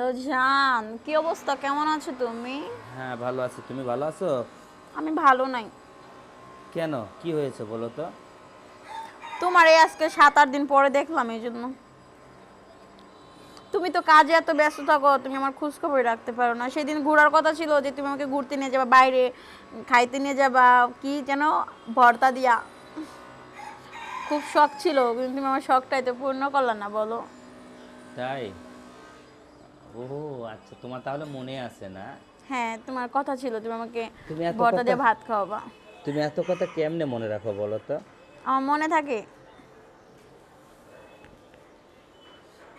Hello জান। কি অবস্থা? কেমন আছো তুমি? হ্যাঁ ভালো আছি। তুমি ভালো আছো? আমি ভালো নাই। কেন? কি হয়েছে বলো তো? তোমার এই আজকে সাত আট দিন পরে দেখলাম এই জন্য। তুমি তো কাজে এত ব্যস্ত থাকো তুমি আমার খোঁজ খবর রাখতে পারো না। সেদিন ঘোরার কথা ছিল যে তুমি আমাকে ঘুরতে নিয়ে যাবা বাইরে খাইতে নিয়ে যাবা কি যেন ভর্তা দিয়া। খুব শখ ছিল কিন্তু তুমি আমার শখটাই তো পূর্ণ করলা না বলো। তাই? ও আচ্ছা তোমার তাহলে মনে আছে না? হ্যাঁ তোমার কথা ছিল তুমি আমাকে তুমি এত দিয়ে ভাত খাওয়াবা। তুমি এত কথা কেমনে মনে রাখো বলো তো? আমার মনে থাকে?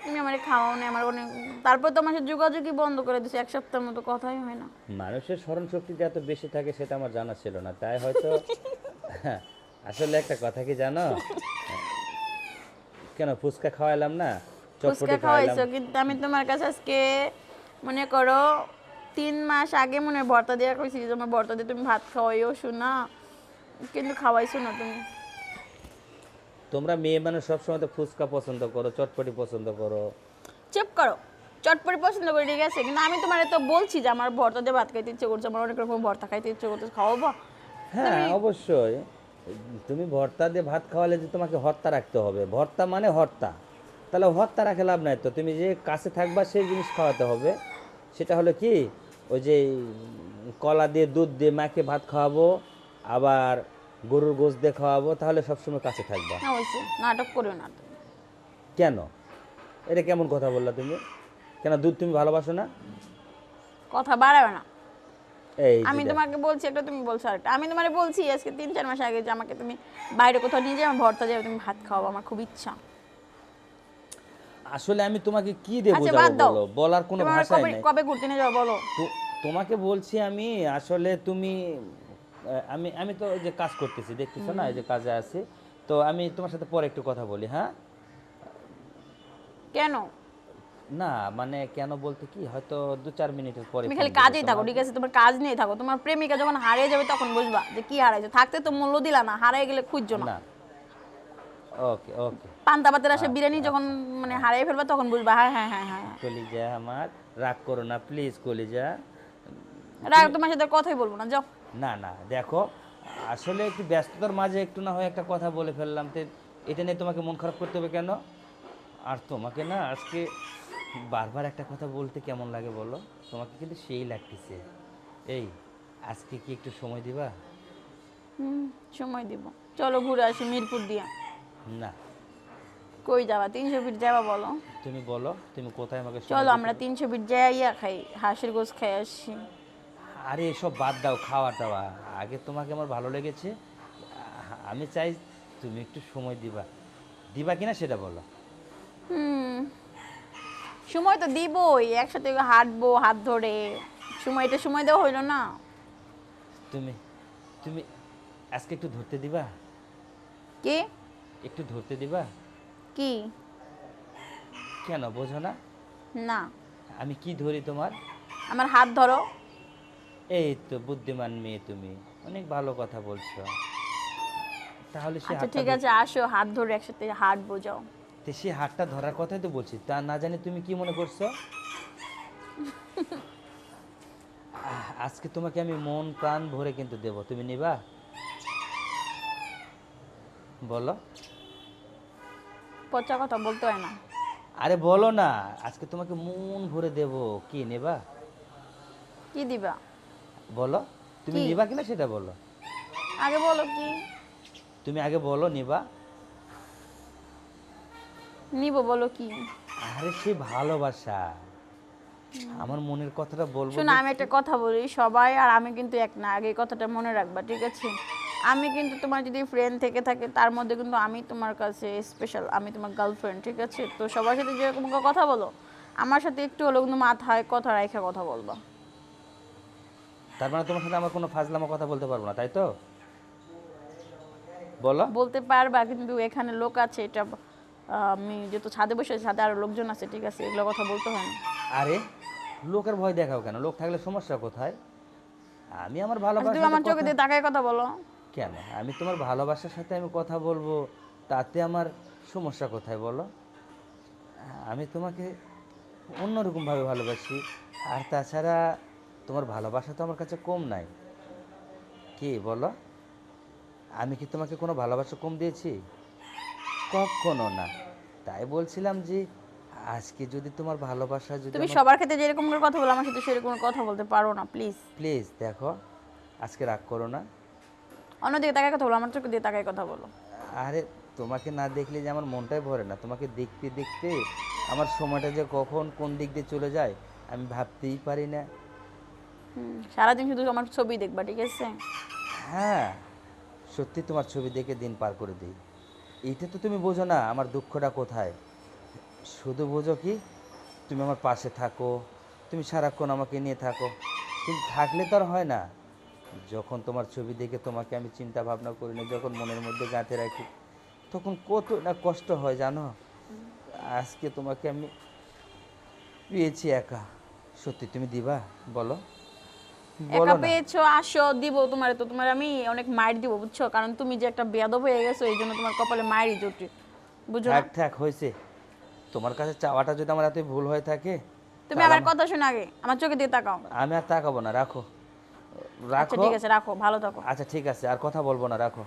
তুমি আমার খাওয়াও না আমার অনেক তারপর তো আমার সাথে যোগাযোগই বন্ধ করে দিছে এক সপ্তাহের মতো কথাই হয় না। মানুষের স্মরণ শক্তি যে এত বেশি থাকে সেটা আমার জানা ছিল না তাই হয়তো আসলে একটা কথা কি জানো? কেন ফুচকা খাওয়াইলাম না? ফুচকা খাওয়াইছো কিন্তু আমি তোমার কাছে আজকে মনে করো তিন মাস আগে মনে ভর্তা দিয়ে কইছি যে তোমার ভর্তা দিয়ে তুমি ভাত খাওয়াইও শোনা কিন্তু খাওয়াইছো না তুমি। তোমরা মেয়ে মানুষ সবসময় তো ফুচকা পছন্দ করো চটপটি পছন্দ করো। চুপ করো চটপটি পছন্দ করে ঠিক আছে? কিন্তু আমি তোমার তো বলছি যে আমার ভর্তা দিয়ে ভাত খাইতে ইচ্ছে করছে আমার অনেক রকম ভর্তা খাইতে ইচ্ছে করছে খাওয়াবো। হ্যাঁ অবশ্যই। তুমি ভর্তা দিয়ে ভাত খাওয়ালে যে তোমাকে হর্তা রাখতে হবে। ভর্তা মানে হর্তা। তাহলে হর্তা রাখে লাভ নাই তো। তুমি যে কাছে থাকবা সেই জিনিস খাওয়াতে হবে। সেটা হলো কি? ওই যে কলা দিয়ে দুধ দিয়ে মাকে ভাত খাওয়াবো আবার গরুর গোশ দিয়ে খাওয়াবো তাহলে সবসময় কাছে থাকবা। নাটক করিও না কেন? এটা কেমন কথা বললা তুমি? কেন দুধ তুমি ভালোবাসো না? কথা বাড়াবে না। এই আমি তোমাকে বলছি একটা তুমি বলছো আরেকটা। আমি তোমার বলছি আজকে তিন চার মাস আগে যে আমাকে তুমি বাইরে কোথাও নিয়ে যাবে ভর্তা যাবে তুমি ভাত খাওয়াবো আমার খুব ইচ্ছা। আসলে আমি তোমাকে কি দিয়ে আচ্ছা বলো? বলার কোনো ভাষাই নাই। কবে ঘুরতে নিয়ে যাব বলো? তোমাকে বলছি আমি আসলে তুমি আমি আমি তো যে কাজ করতেছি দেখতেছো না? এই যে কাজে আছি। তো আমি তোমার সাথে পরে একটু কথা বলি হ্যাঁ? কেন? না মানে কেন বলতে কি? হয়তো দু চার মিনিটের পরে তুমি খালি দিবো কাজেই থাকো ঠিক আছে? তোমার কাজ নিয়ে থাকো। তোমার প্রেমিকা যখন হারিয়ে যাবে তখন বুঝবা যে কি হারাইছে। থাকতে তো মূল্য দিলা না হারিয়ে গেলে খুঁজছো না ওকে ওকে পান্তা ভাতের আসে বিরিয়ানি যখন মানে হারিয়ে ফেলবা তখন বুঝবা হ্যাঁ হ্যাঁ হ্যাঁ হ্যাঁ কলিজা আমার রাগ করো না প্লিজ কলিজা। রাগ তোমার সাথে কথাই বলব না যাও। না না দেখো আসলে একটু ব্যস্ততার মাঝে একটু না হয় একটা কথা বলে ফেললাম তো এটা নিয়ে তোমাকে মন খারাপ করতে হবে কেন? আর তোমাকে না আজকে বারবার একটা কথা বলতে কেমন লাগে বলো? তোমাকে কিন্তু সেই লাগতেছে। এই আজকে কি একটু সময় দিবা? হুম সময় দিব। চলো ঘুরে আসি মিরপুর দিয়ে। না। কই যাবা? তিনশো ফিট যাবা বলো। তুমি বলো তুমি কোথায় আমাকে চলো আমরা তিনশো ফিট যাইয়া খাই হাঁসের গোস খাই আসি আরে এসব বাদ দাও খাওয়া দাওয়া আগে তোমাকে আমার ভালো লেগেছে। আমি চাই তুমি একটু সময় দিবা। দিবা কিনা সেটা বলো। হুম। সময় তো দিবই একসাথে হাঁটবো হাত ধরে। সময়টা সময় দেওয়া হইল না। তুমি তুমি আজকে একটু ধরতে দিবা? কি? একটু ধরতে দিবা? কি? কেন বোঝো না। না। আমি কি ধরি তোমার? আমার হাত ধরো। এই তো বুদ্ধিমান মেয়ে তুমি অনেক ভালো কথা বলছো। তাহলে সে আচ্ছা হাতটা ঠিক ধর- আছে আসো হাত ধরে একসাথে হাঁটবো যাও তো সে হাতটা ধরার কথাই তো বলছি তা না জানি তুমি কি মনে করছ? আহ, আজকে তোমাকে আমি মন প্রাণ ভরে কিন্তু দেব তুমি নিবা? বলো। পচা কথা বলতে হয় না। আরে বলো না আজকে তোমাকে মন ভরে দেব। কি নেবা? কি দিবা? বলো তুমি কি? নিবা কিনা সেটা বলো। আগে বলো কি? তুমি আগে বলো নিবা। নিব বলো কি? আরে সে ভালোবাসা। আমার মনের কথাটা বলব শোনো আমি একটা কথা বলি সবাই আর আমি কিন্তু এক না আগে এই কথাটা মনে রাখবা ঠিক আছে? আমি কিন্তু তোমার যদি ফ্রেন্ড থেকে থাকে তার মধ্যে কিন্তু আমি তোমার কাছে স্পেশাল আমি তোমার গার্লফ্রেন্ড ঠিক আছে? তো সবার সাথে যেরকম কথা বলো। আমার সাথে একটু হলেও কিন্তু মাথায় কথা রাখা কথা বলবা। তার মানে তোমার সাথে আমার কোনো ফাজলামা কথা বলতে পারব না তাই তো? বলো। বলতে পারবা কিন্তু এখানে লোক আছে এটা আমি যেহেতু ছাদে বসে আছি, ছাদে আরও লোকজন আছে ঠিক আছে? এগুলো কথা বলতে হয় না। আরে লোকের ভয় দেখাও কেন? লোক থাকলে সমস্যা কোথায়? আমি আমার আচ্ছা, ভালোবাসার তুমি আমার চোখে দিয়ে তাকায় কথা বলো। কেন? আমি তোমার ভালোবাসার সাথে আমি কথা বলব তাতে আমার সমস্যা কোথায় বলো? আমি তোমাকে অন্যরকমভাবে ভালোবাসি আর তাছাড়া তোমার ভালোবাসা তো আমার কাছে কম নাই। কি বলো? আমি কি তোমাকে কোনো ভালোবাসা কম দিয়েছি? কখনো না। তাই বলছিলাম যে আজকে যদি তোমার ভালোবাসা যদি তুমি সবার ক্ষেত্রে যেরকম করে কথা বলো আমার সাথে সেরকম কথা বলতে পারো না প্লিজ প্লিজ দেখো আজকে রাগ করো না। অন্যদিকে তাকায় কথা বলো আমার চোখে দিয়ে তাকায় কথা বলো। আরে তোমাকে না দেখলে যে আমার মনটাই ভরে না। তোমাকে দেখতে দেখতে আমার সময়টা যে কখন কোন দিক দিয়ে চলে যায় আমি ভাবতেই পারি না। হুম, সারাদিন শুধু আমার ছবি দেখবা ঠিক আছে? হ্যাঁ সত্যি তোমার ছবি দেখে দিন পার করে দিই। এইটা তো তুমি বোঝো না আমার দুঃখটা কোথায়? শুধু বোঝো কি তুমি আমার পাশে থাকো তুমি সারাক্ষণ আমাকে নিয়ে থাকো। কিন্তু থাকলে তো আর হয় না। যখন তোমার ছবি দেখে তোমাকে আমি চিন্তা ভাবনা করি না যখন মনের মধ্যে গাঁথে রাখি তখন কত না কষ্ট হয় জানো? আজকে তোমাকে আমি পেয়েছি একা। সত্যি তুমি দিবা? বলো। একা পেয়েছ আসো দিব তোমার তো। তোমার আমি অনেক মাইর দিব বুঝছ? কারণ তুমি যে একটা বেয়াদব হয়ে গেছো এই জন্য তোমার কপালে মায়েরই জুটি। বুঝো থাক থাক হয়েছে। তোমার কাছে চাওয়াটা যদি আমার এতই ভুল হয়ে থাকে তুমি আমার কথা শোনো আগে। আমার চোখে দিয়ে তাকাও। আমি আর তাকাবো না রাখো। রাখো। ঠিক আছে রাখো ভালো থাকো। আচ্ছা ঠিক আছে আর কথা বলব না রাখো।